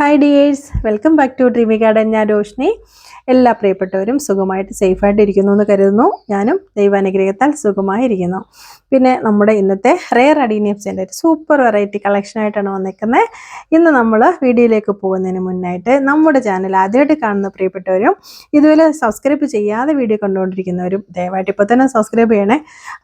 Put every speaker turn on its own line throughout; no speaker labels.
Hi dears welcome back to dreamy garden ഞാൻ രോഷിനി. എല്ലാ പ്രിയപ്പെട്ടവരും സുഖമായിട്ട് സേഫായിട്ട് ഇരിക്കുന്നു എന്ന് കരുതുന്നു. ഞാനും ദൈവാനുഗ്രഹത്താൽ സുഖമായിരിക്കുന്നു. പിന്നെ നമ്മുടെ ഇന്നത്തെ റെയർ അഡീനിയംസിന്റെ ഒരു സൂപ്പർ വെറൈറ്റി കളക്ഷനായിട്ടാണ് വന്നിരിക്കുന്നത്. ഇന്ന് നമ്മൾ വീഡിയോയിലേക്ക് പോകുന്നതിന് മുന്നായിട്ട് നമ്മുടെ ചാനൽ ആദ്യമായിട്ട് കാണുന്ന പ്രിയപ്പെട്ടവരും ഇതുപോലെ സബ്സ്ക്രൈബ് ചെയ്യാതെ വീഡിയോ കണ്ടുകൊണ്ടിരിക്കുന്നവരും ദയവായിട്ട് ഇപ്പോൾ തന്നെ സബ്സ്ക്രൈബ് ചെയ്യണേ.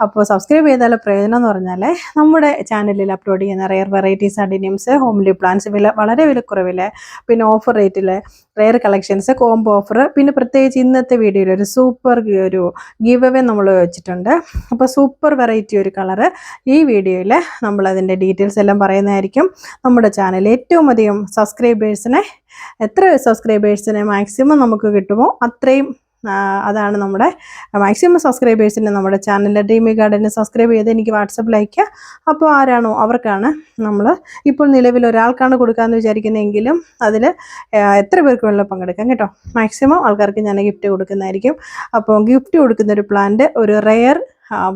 അപ്പോൾ സബ്സ്ക്രൈബ് ചെയ്താൽ പ്രയോജനം എന്ന് പറഞ്ഞാൽ നമ്മുടെ ചാനലിൽ അപ്ലോഡ് ചെയ്യുന്ന rare varieties adeniums homely plants വില വളരെ വിലക്കുറവിൽ പിന്നെ ഓഫർ റേറ്റിൽ റെയർ കളക്ഷൻസ് കോംബോ ഓഫർ പിന്നെ പ്രത്യേകിച്ച് ഇന്നത്തെ വീഡിയോയിൽ ഒരു സൂപ്പർ ഒരു ഗീവ് അവേ നമ്മൾ വെച്ചിട്ടുണ്ട്. അപ്പോൾ സൂപ്പർ വെറൈറ്റി ഒരു കളറ് ഈ വീഡിയോയിൽ നമ്മൾ അതിന്റെ ഡീറ്റെയിൽസ് എല്ലാം പറയുന്നതായിരിക്കും. നമ്മുടെ ചാനൽ ഏറ്റവും അധികം സബ്സ്ക്രൈബേഴ്സിനെ എത്ര സബ്സ്ക്രൈബേഴ്സിനെ മാക്സിമം നമുക്ക് കിട്ടുമോ അത്രയും അതാണ് നമ്മുടെ മാക്സിമം സബ്സ്ക്രൈബേഴ്സിന്റെ നമ്മുടെ ചാനലിലെ ഡ്രീമി ഗാർഡനെ സബ്സ്ക്രൈബ് ചെയ്ത് എനിക്ക് വാട്സപ്പിൽ അയക്കുക അപ്പോൾ ആരാണോ അവർക്കാണ് നമ്മൾ ഇപ്പോൾ നിലവിൽ ഒരാൾക്കാണ് കൊടുക്കാമെന്ന് വിചാരിക്കുന്നതെങ്കിലും അതിൽ എത്ര പേർക്ക് വേണമെങ്കിലും പങ്കെടുക്കാം കേട്ടോ. മാക്സിമം ആൾക്കാർക്ക് ഞാൻ ഗിഫ്റ്റ് കൊടുക്കുന്നതായിരിക്കും. അപ്പോൾ ഗിഫ്റ്റ് കൊടുക്കുന്ന ഒരു പ്ലാന്റ് ഒരു റെയർ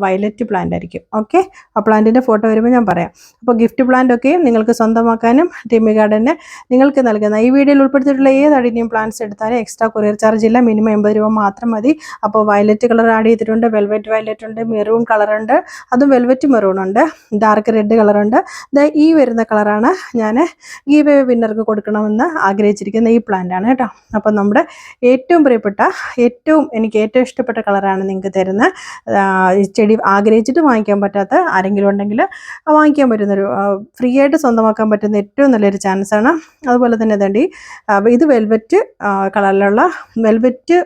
വയലറ്റ് പ്ലാന്റ് ആയിരിക്കും. ഓക്കെ ആ പ്ലാന്റിന്റെ ഫോട്ടോ വരുമ്പോൾ ഞാൻ പറയാം. അപ്പോൾ ഗിഫ്റ്റ് പ്ലാന്റ് ഒക്കെ നിങ്ങൾക്ക് സ്വന്തമാക്കാനും ടീമി ഗാർഡന് നിങ്ങൾക്ക് നൽകുന്ന ഈ വീഡിയോയിൽ ഉൾപ്പെടുത്തിയിട്ടുള്ള ഏത് അടിനിയും പ്ലാന്റ്സ് എടുത്താലും എക്സ്ട്രാ കൊറിയർ ചാർജ് ഇല്ല. മിനിമം എൺപത് രൂപ മാത്രം മതി. അപ്പോൾ വയലറ്റ് കളർ ആഡ് ചെയ്തിട്ടുണ്ട്. വെൽവെറ്റ് വയലറ്റ് ഉണ്ട്. മെറൂൺ കളറുണ്ട് അതും വെൽവെറ്റ് മെറൂൺ ഉണ്ട്. ഡാർക്ക് റെഡ് കളറുണ്ട് ഈ വരുന്ന കളറാണ് ഞാൻ ഗീവ് വിന്നർക്ക് കൊടുക്കണമെന്ന് ആഗ്രഹിച്ചിരിക്കുന്ന ഈ പ്ലാന്റ് ആണ് കേട്ടോ. അപ്പം നമ്മുടെ ഏറ്റവും പ്രിയപ്പെട്ട ഏറ്റവും എനിക്ക് ഏറ്റവും ഇഷ്ടപ്പെട്ട കളറാണ് നിങ്ങൾക്ക് തരുന്ന ചെടി ആഗ്രഹിച്ചിട്ട് വാങ്ങിക്കാൻ പറ്റാത്ത ആരെങ്കിലും ഉണ്ടെങ്കിൽ വാങ്ങിക്കാൻ പറ്റുന്നൊരു ഫ്രീ ആയിട്ട് സ്വന്തമാക്കാൻ പറ്റുന്ന ഏറ്റവും നല്ലൊരു ചാൻസ് ആണ്. അതുപോലെ തന്നെ തണ്ടി ഇത് വെൽവെറ്റ് കളറിലുള്ള വെൽവെറ്റ്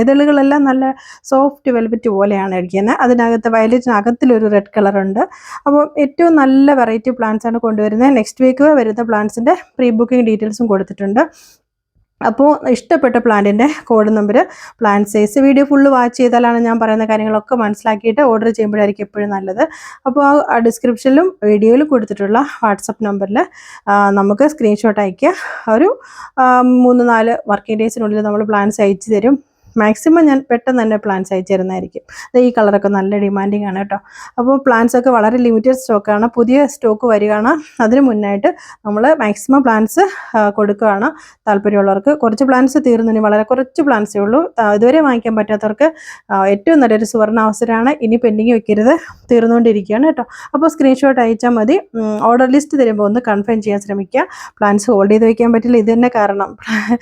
എതളുകളെല്ലാം നല്ല സോഫ്റ്റ് വെൽവെറ്റ് പോലെയാണ് ഇരിക്കുന്നത്. അതിനകത്ത് വയലറ്റിനകത്തിലൊരു റെഡ് കളറുണ്ട് അപ്പോൾ ഏറ്റവും നല്ല വെറൈറ്റി പ്ലാന്റ്സ് ആണ് കൊണ്ടുവരുന്നത്. നെക്സ്റ്റ് വീക്ക് വരുന്ന പ്ലാന്റ്സിന്റെ പ്രീ ബുക്കിംഗ് ഡീറ്റെയിൽസും കൊടുത്തിട്ടുണ്ട്. അപ്പോൾ ഇഷ്ടപ്പെട്ട പ്ലാന്റിന്റെ code number plan size video full watch ചെയ്താലാണ് ഞാൻ പറയുന്ന കാര്യങ്ങളൊക്കെ മനസ്സിലാക്കിയിട്ട് ഓർഡർ ചെയ്യുമ്പോഴായിരിക്കും എപ്പോഴും നല്ലത്. അപ്പോൾ ആ ഡിസ്ക്രിപ്ഷനിലും വീഡിയോയിലും കൊടുത്തിട്ടുള്ള വാട്സപ്പ് നമ്പറിൽ നമുക്ക് സ്ക്രീൻഷോട്ട് അയക്കുക ഒരു മൂന്ന് നാല് വർക്കിംഗ് ഡേയ്സിനുള്ളിൽ നമ്മൾ പ്ലാൻസ് അയച്ചു തരും. മാക്സിമം ഞാൻ പെട്ടെന്ന് തന്നെ പ്ലാൻസ് അയച്ചു തരുന്നതായിരിക്കും ദേ ഈ കളറൊക്കെ നല്ല ഡിമാൻഡിങ് ആണ് കേട്ടോ. അപ്പോൾ പ്ലാൻസ് ഒക്കെ വളരെ ലിമിറ്റഡ് സ്റ്റോക്കാണ് പുതിയ സ്റ്റോക്ക് വരികയാണ്. അതിന് മുന്നായിട്ട് നമ്മൾ മാക്സിമം പ്ലാൻസ് കൊടുക്കുകയാണ് താല്പര്യമുള്ളവർക്ക്. കുറച്ച് പ്ലാൻസ് തീർന്നതിന് വളരെ കുറച്ച് പ്ലാൻസേ ഉള്ളൂ. ഇതുവരെ വാങ്ങിക്കാൻ പറ്റാത്തവർക്ക് ഏറ്റവും നല്ലൊരു സുവർണ അവസരമാണ്. ഇനി പെൻഡിങ് വെക്കരുത്. തീർന്നുകൊണ്ടിരിക്കുകയാണ് കേട്ടോ. അപ്പോൾ സ്ക്രീൻഷോട്ട് അയച്ചാൽ മതി. ഓർഡർ ലിസ്റ്റ് തരുമ്പോൾ ഒന്ന് കൺഫേം ചെയ്യാൻ ശ്രമിക്കുക. പ്ലാൻസ് ഹോൾഡ് ചെയ്ത് വയ്ക്കാൻ പറ്റില്ല. ഇത് തന്നെ കാരണം.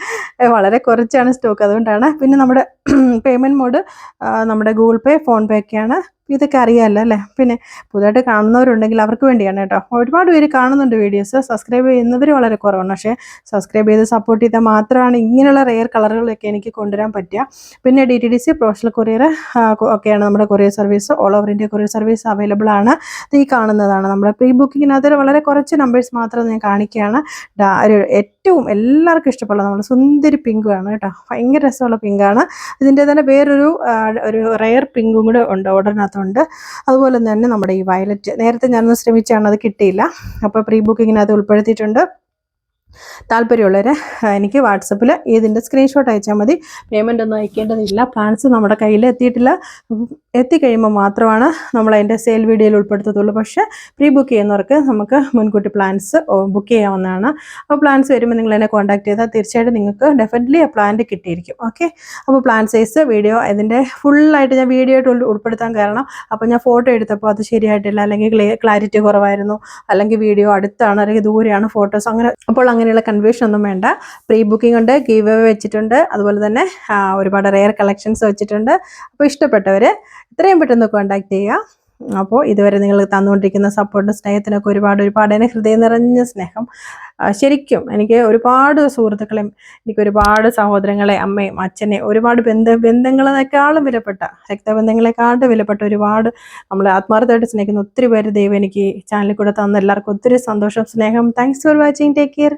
വളരെ കുറച്ചാണ് സ്റ്റോക്ക് അതുകൊണ്ടാണ് പിന്നെ നമ്മുടെ പേയ്മെന്റ് മോഡ് നമ്മുടെ ഗൂഗിൾ പേ ഫോൺ പേ ഒക്കെയാണ് ഇതൊക്കെ അറിയാമല്ലോ അല്ലേ? പിന്നെ പുതുതായിട്ട് കാണുന്നവരുണ്ടെങ്കിൽ അവർക്ക് വേണ്ടിയാണ് കേട്ടോ. ഒരുപാട് പേര് കാണുന്നുണ്ട് വീഡിയോസ് സബ്സ്ക്രൈബ് ചെയ്യുന്നവർ വളരെ കുറവാണ്. പക്ഷേ സബ്സ്ക്രൈബ് ചെയ്ത് സപ്പോർട്ട് ചെയ്താൽ മാത്രമാണ് ഇങ്ങനെയുള്ള റെയർ കളറുകളൊക്കെ എനിക്ക് കൊണ്ടുവരാൻ പറ്റുക. പിന്നെ D T D C professional courier ഒക്കെയാണ് നമ്മുടെ courier service all over India courier service available ആണ്. ഈ കാണുന്നതാണ്. നമ്മുടെ പ്രീ ബുക്കിങ്ങിനകത്ത് വളരെ കുറച്ച് നമ്പേഴ്സ് മാത്രം ഞാൻ കാണിക്കുകയാണ്. ഏറ്റവും എല്ലാവർക്കും ഇഷ്ടപ്പെടുന്ന നമ്മുടെ സുന്ദരി പിങ്ക് ആണ് കേട്ടോ. ഭയങ്കര രസമുള്ള പിങ്കാണ് ഇതിന്റെ തന്നെ വേറൊരു ഒരു റെയർ പിങ്കും കൂടെ ഉണ്ട്. ഓർഡറിനകത്തുണ്ട് അതുപോലെ തന്നെ നമ്മുടെ ഈ വയലറ്റ് നേരത്തെ ഞാനൊന്ന് ശ്രമിച്ചാണ് അത് കിട്ടിയില്ല. അപ്പോൾ പ്രീ ബുക്കിങ്ങിനകത്ത് ഉൾപ്പെടുത്തിയിട്ടുണ്ട്. താല്പര്യമുള്ളവർ എനിക്ക് വാട്സപ്പിൽ ഇതിന്റെ സ്ക്രീൻഷോട്ട് അയച്ചാൽ മതി. പേയ്മെന്റ് ഒന്നും അയക്കേണ്ടതില്ല. പ്ലാൻസ് നമ്മുടെ കയ്യിൽ എത്തിയിട്ടില്ല. എത്തിക്കഴിയുമ്പോൾ മാത്രമാണ് നമ്മൾ അതിന്റെ സെയിൽ വീഡിയോയിൽ ഉൾപ്പെടുത്തത്തുള്ളൂ. പക്ഷേ പ്രീ ബുക്ക് ചെയ്യുന്നവർക്ക് നമുക്ക് മുൻകൂട്ടി പ്ലാൻസ് ബുക്ക് ചെയ്യാവുന്നതാണ്. അപ്പോൾ പ്ലാൻസ് വരുമ്പോൾ നിങ്ങൾ എന്നെ കോൺടാക്ട് ചെയ്താൽ തീർച്ചയായിട്ടും നിങ്ങൾക്ക് ഡെഫിനറ്റ്ലി ആ പ്ലാന്റ് കിട്ടിയിരിക്കും. ഓക്കെ അപ്പോൾ പ്ലാൻ സൈസ് വീഡിയോ ഇതിന്റെ ഫുള്ളായിട്ട് ഞാൻ വീഡിയോ ആയിട്ട് ഉൾ- ഉൾപ്പെടുത്താൻ കാരണം അപ്പോൾ ഞാൻ ഫോട്ടോ എടുത്തപ്പോൾ അത് ശരിയായിട്ടില്ല. അല്ലെങ്കിൽ ക്ലാരിറ്റി കുറവായിരുന്നു. അല്ലെങ്കിൽ വീഡിയോ അടുത്താണ് അല്ലെങ്കിൽ ദൂരെയാണ് ഫോട്ടോസ് അങ്ങനെ അപ്പോൾ അങ്ങനെയുള്ള കൺഫ്യൂഷൻ ഒന്നും വേണ്ട. പ്രീ ബുക്കിംഗ് ഉണ്ട് ഗീവ് അവേ വെച്ചിട്ടുണ്ട്. അതുപോലെ തന്നെ ഒരുപാട് റെയർ കളക്ഷൻസ് വെച്ചിട്ടുണ്ട്. അപ്പോൾ ഇഷ്ടപ്പെട്ടവർ എത്രയും പെട്ടെന്ന് കോൺടാക്ട് ചെയ്യുക. അപ്പോൾ ഇതുവരെ നിങ്ങൾ തന്നുകൊണ്ടിരിക്കുന്ന സപ്പോർട്ടും സ്നേഹത്തിനൊക്കെ ഒരുപാട് ഒരുപാട് എന്നെ ഹൃദയം നിറഞ്ഞ സ്നേഹം. ശരിക്കും എനിക്ക് ഒരുപാട് സുഹൃത്തുക്കളെയും എനിക്ക് ഒരുപാട് സഹോദരങ്ങളെ അമ്മയും അച്ഛനെ ഒരുപാട് ബന്ധ ബന്ധങ്ങളെക്കാളും വിലപ്പെട്ട രക്തബന്ധങ്ങളെക്കാളും വിലപ്പെട്ട ഒരുപാട് നമ്മൾ ആത്മാർത്ഥമായിട്ട് സ്നേഹിക്കുന്ന ഒത്തിരി പേര് ദൈവം എനിക്ക് ചാനലിൽ കൂടെ തന്ന. എല്ലാവർക്കും ഒത്തിരി സന്തോഷം സ്നേഹം. Thanks for watching take care